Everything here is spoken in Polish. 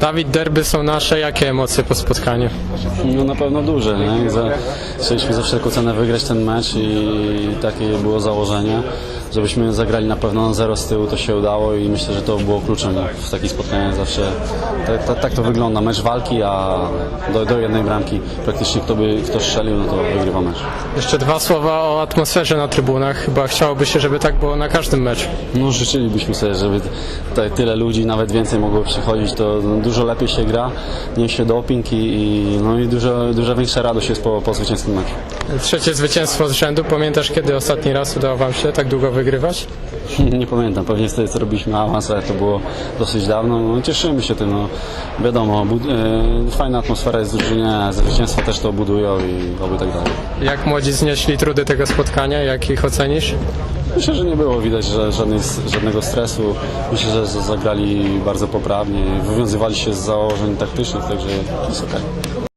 Dawid, derby są nasze. Jakie emocje po spotkaniu? No na pewno duże, nie? Chcieliśmy za wszelką cenę wygrać ten mecz i takie było założenie. Żebyśmy zagrali na pewno na zero z tyłu, to się udało i myślę, że to było kluczem w takich spotkaniach zawsze. Tak, tak, tak to wygląda, mecz walki, a do, do jednej bramki praktycznie kto by kto strzelił, no to wygrywa mecz. Jeszcze dwa słowa o atmosferze na trybunach. Chyba chciałoby się, żeby tak było na każdym meczu. No życzylibyśmy sobie, żeby tutaj tyle ludzi, nawet więcej mogło przychodzić, to dużo lepiej się gra, niesie doping i, i, no i dużo, dużo większa radość jest po, po zwycięskim meczu. Trzecie zwycięstwo z rzędu. Pamiętasz, kiedy ostatni raz udało Wam się tak długo wygrywać? Nie pamiętam, pewnie wtedy co robiliśmy awans, ale to było dosyć dawno. No, cieszymy się tym, no, wiadomo, e, fajna atmosfera jest w drużynie, zwycięstwa też to budują i oby tak dalej. Jak młodzi znieśli trudy tego spotkania? Jak ich ocenisz? Myślę, że nie było widać że żadnej, żadnego stresu. Myślę, że zagrali bardzo poprawnie, wywiązywali się z założeń taktycznych, także jest okej.